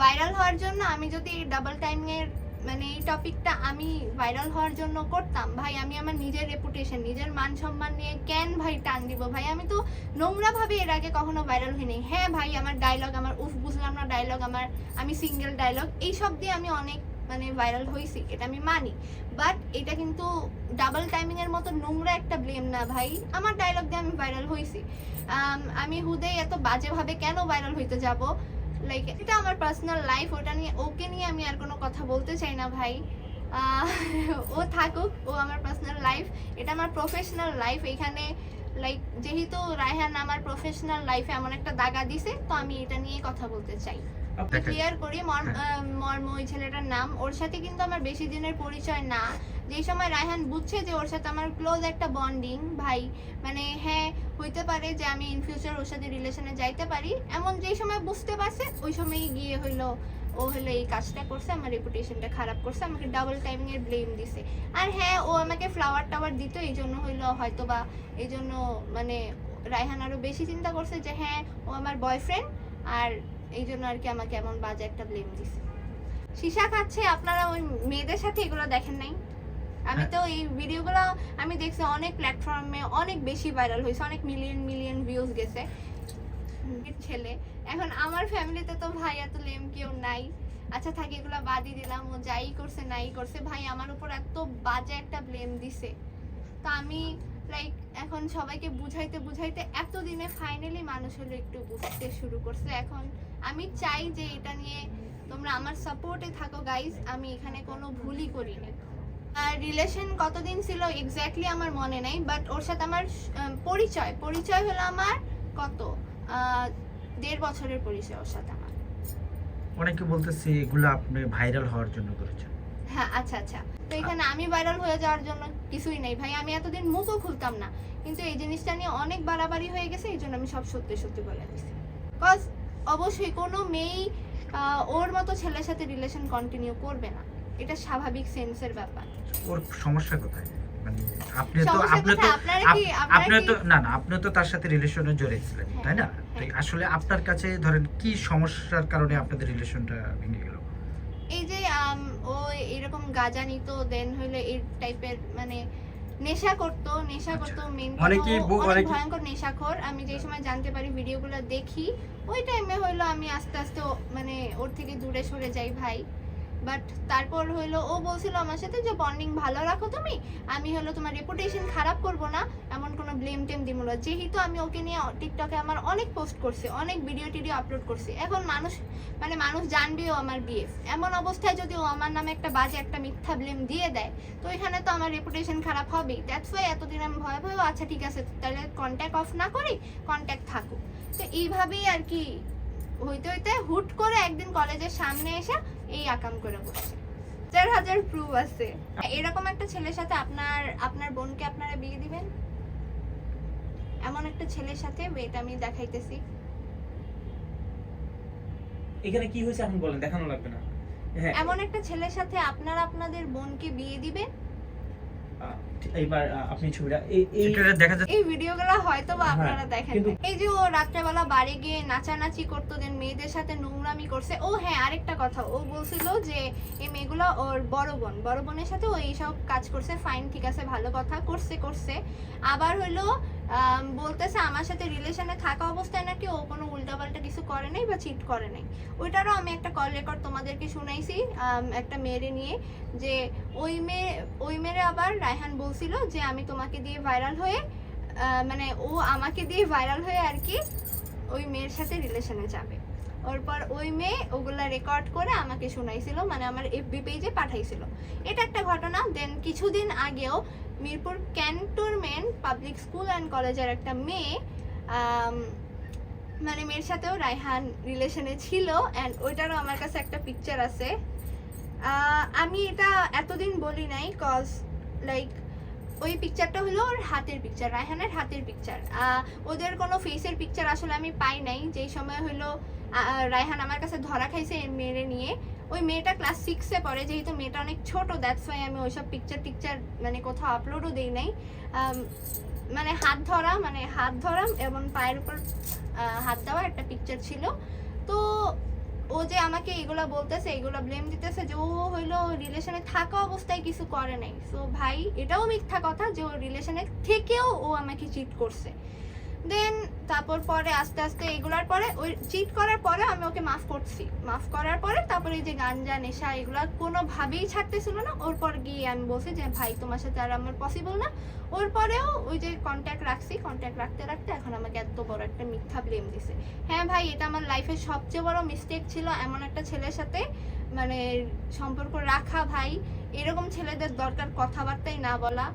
Viral হওয়ার জন্য আমি যদি ডাবল টাইমিংয়ের মানে এই টপিকটা আমি ভাইরাল হওয়ার জন্য করতাম, ভাই আমি আমার নিজের রেপুটেশন নিজের মান সম্মান নিয়ে কেন ভাই টান দিব? ভাই আমি তো নোংরা ভাবে এর আগে কখনো ভাইরাল হইনি। হ্যাঁ ভাই, আমার ডায়লগ আমার উফ বুঝলাম না ডায়লগ আমার, আমি সিঙ্গেল ডায়লগ এইসব দিয়ে আমি অনেক মানে ভাইরাল হয়েছি এটা আমি মানি। বাট এটা কিন্তু ডাবল টাইমিং এর মতো নোংরা একটা ব্লেম না ভাই, আমার ডায়লগ দিয়ে আমি ভাইরাল হয়েছি আমি হুদেই এত বাজেভাবে কেন ভাইরাল হইতে যাব? লাইক এটা আমার পার্সোনাল লাইফ ওটা নিয়ে, ওকে নিয়ে আমি আর কোনো কথা বলতে চাই না ভাই ও থাকুক, ও আমার পার্সোনাল লাইফ এটা আমার প্রফেশনাল লাইফ এখানে লাইক যেহেতু রায়হান আমার প্রফেশনাল লাইফে এমন একটা দাগা দিছে, তো আমি এটা নিয়ে কথা বলতে চাই। ক্লিয়ার করি। মর্ম- হ্যাঁ। মর্ম ওই ছেলেটার নাম। ওর সাথে কিন্তু আমার বেশি দিনের পরিচয় না। যেই সময় রায়হান বুঝছে যে ওর সাথে আমার ক্লোজ একটা বন্ডিং ভাই মানে হ্যাঁ হইতে পারে যে আমি ইন ফিউচার ওর সাথে রিলেশনে যাইতে পারি। এমন যেই সময় বুঝতে পারছে ওই সময়ই গিয়ে হইল ও হলো এই কাজটা করছে আমার রেপুটেশনটা খারাপ করছে আমাকে ডাবল টাইমিং এর ব্লেম দিছে। আর হ্যাঁ ও আমাকে ফ্লাওয়ার টাওয়ার দিত এই জন্য হইল হয়তো বা এই জন্য মানে রায়হান আরও বেশি চিন্তা করছে যে হ্যাঁ ও আমার বয়ফ্রেন্ড আর এই জন্য আর কি আমাকে এমন বাজে একটা ব্লেম দিছে। সীসা খাচ্ছে আপনারা ওই মেয়েদের সাথে এগুলো দেখেন নাই? আমি তো এই ভিডিওগুলো আমি দেখছি অনেক প্ল্যাটফর্মে অনেক বেশি ভাইরাল হয়েছে অনেক মিলিয়ন মিলিয়ন ভিউজ গেছে। ছেলে। এখন আমার ফ্যামিলিতে তো ভাই এত লেম কেউ নাই। আচ্ছা থাকি এগুলো বাদই দিলাম ও যাই করছে নাই করছে। ভাই আমার উপর এত বাজে একটা ব্লেম দিছে। তো আমি লাইক এখন সবাইকে বুঝাইতে বুঝাইতে এতদিনে ফাইনালি মানুষ হলো একটু বুঝতে শুরু করছে। এখন আমি চাই যে এটা নিয়ে তোমরা আমার সাপোর্টে থাকো গাইজ আমি এখানে কোনো ভুলই করিনি। আর রিলেশন কতদিন ছিল এক্স্যাক্টলি আমার মনে নেই বাট ওর সাথে আমার পরিচয়। পরিচয় হলো আমার কত? দেড় বছরের পরিচয় ওর সাথে আমার। অনেকে বলতেছে এগুলো আপনি ভাইরাল হওয়ার জন্য করেছেন। হ্যাঁ আচ্ছা আচ্ছা। তো এখানে আমি ভাইরাল হয়ে যাওয়ার জন্য কিছুই নেই। ভাই আমি এতদিন মুখও খুলতাম না। কিন্তু এই জিনিসটা নিয়ে অনেক বাড়াবাড়ি হয়ে গেছে এই জন্য আমি সব সত্যি সত্যি বলে দিচ্ছি কজ অবশ্যই কোনো মেয়েই ওর মতো ছেলের সাথে রিলেশন কন্টিনিউ করবে না। এটা স্বাভাবিক সেন্সের ব্যাপার। ওর সমস্যা কোথায়? মানে আপনি তো আপনি তো কোথায়? আপনারা কি আপ- আপনারা আপনি তো না না আপনি তো তার সাথে রিলেশনে জড়িয়েছিলেন হ্যাঁ, তাই না? হ্যাঁ। আসলে আপনার কাছে ধরেন কি সমস্যার কারণে আপনাদের রিলেশনটা ভেঙে গেল? এই যে ও এরকম গাঁজা নিত দেন হইল এই টাইপের মানে নেশা করতো নেশা করত মেন অনেকে অনেক ভয়ঙ্কর নেশাখোর। আমি যে সময় জানতে পারি ভিডিওগুলো দেখি ওই টাইমে হইল আমি আস্তে আস্তে মানে ওর থেকে দূরে সরে যাই ভাই। বাট তারপর হইল ও বলছিল আমার সাথে যে বন্ডিং ভালো রাখো তুমি। আমি হলো তোমার রেপুটেশন খারাপ করব না। এমন কোনো ব্লেম টেম দিব না। যেহেতু আমি ওকে নিয়ে টিকটকে আমার অনেক পোস্ট করছি, অনেক ভিডিও টিডিও আপলোড করছি। এখন মানুষ মানে মানুষ জানবেও আমার বিয়ে এমন অবস্থায় যদি ও আমার নামে একটা বাজে একটা মিথ্যা ব্লেম দিয়ে দেয়, তো এখানে তো আমার রেপুটেশন খারাপ হবেই। দ্যাটস ওয়াই এতদিন আমি ভয় ভয় আচ্ছা ঠিক আছে, তাহলে কন্ট্যাক্ট অফ না করি কন্ট্যাক্ট থাকুক। তো এইভাবেই আর কি, হইতে হইতে হুট করে একদিন কলেজের সামনে এসে এই আকাম করে বসছে। হাজার হাজার প্রুফ আছে। এরকম একটা ছেলের সাথে আপনার আপনার বোনকে আপনারা বিয়ে দিবেন? এমন একটা ছেলের সাথে ওয়েট আমি দেখাইতেছি। এখানে কি হয়েছে এখন বলেন দেখানো লাগবে না। হ্যাঁ। এমন একটা ছেলের সাথে আপনারা আপনাদের বোনকে বিয়ে দিবেন? এইবার আপনি ছবিটা এই দেখা যাচ্ছে। এই ভিডিওগুলো হয়তো বা হ্যাঁ, আপনারা দেখেন এই যে ও রাত্রেবেলা বাড়ি গিয়ে নাচানাচি করতো দেন মেয়েদের সাথে নোংরামি করছে। ও হ্যাঁ আরেকটা কথা। ও বলছিল যে এই মেয়েগুলো ওর বড় বোন। বড় বোনের সাথে ও এইসব কাজ করছে। ফাইন ঠিক আছে ভালো কথা। করছে করছে। আবার হইল আম, বলতেছে আমার সাথে রিলেশনে থাকা অবস্থায় নাকি ও কোনো উল্টাপাল্টা কিছু করে নাই বা চিট করে নাই। ওইটারও আমি একটা কল রেকর্ড তোমাদেরকে শুনাইছি একটা মেয়েরে নিয়ে, যে ওই মেয়ে, ওই মেয়েরে আবার রায়হান বলছিল যে আমি তোমাকে দিয়ে ভাইরাল হয়ে মানে ও আমাকে দিয়ে ভাইরাল হয়ে আর কি ওই মেয়ের সাথে রিলেশনে যাবে। ওরপর ওই মেয়ে ওগুলা রেকর্ড করে আমাকে শোনাইছিল মানে আমার এফবি পেজে পাঠাইছিল। এটা একটা ঘটনা দেন কিছুদিন আগেও Mirpur cantonment public school and কলেজের একটা মেয়ে মানে মেয়ের সাথেও রায়হান রিলেশনে ছিল অ্যান্ড ওইটারও আমার কাছে একটা পিকচার আছে। আমি এটা এতদিন বলি নাই কজ লাইক ওই পিকচারটা হলো ওর হাতের পিকচার রায়হানের হাতের পিকচার ওদের কোনো ফেসের পিকচার আসলে আমি পাই নাই। যেই সময় হলো রায়হান আমার কাছে ধরা খাইছে মেরে নিয়ে। ওই মেয়েটা ক্লাস সিক্সে পড়ে, যেহেতু মেয়েটা অনেক ছোট দ্যাটস ওয়াই আমি ওইসব পিকচার টিকচার মানে কোথাও আপলোডও দিই নাই। মানে হাত ধরা মানে হাত ধরা এবং পায়ের উপর হাত দেওয়া একটা পিকচার ছিল। তো ও যে আমাকে এগুলা বলতেছে, এগুলা ব্লেম দিতেছে যে ও হইল রিলেশনে থাকা অবস্থায় কিছু করে নাই। সো ভাই, এটাও মিথ্যা কথা যে ও রিলেশনে থেকেও ও আমাকে চিট করছে। দেন তারপর পরে আস্তে আস্তে এগুলার পরে ওই চিট করার পরে আমি ওকে মাফ করছি। মাফ করার পরে তারপরে এই যে গাঞ্জা, নেশা এগুলা কোনোভাবেই ছাড়তেছিল না। ওর পর গিয়ে আমি বলছি যে, ভাই, তোমার সাথে আর আমার পসিবল না। ওর পরেও ওই যে কন্ট্যাক্ট রাখছি। কন্ট্যাক্ট রাখতে রাখতে এখন আমাকে এত বড় একটা মিথ্যা ব্লেম দিছে। হ্যাঁ ভাই, এটা আমার লাইফের সবচেয়ে বড় মিস্টেক ছিল এমন একটা ছেলের সাথে মানে সম্পর্ক রাখা ভাই। এরকম ছেলেদের দরকার কথাবার্তাই না বলা।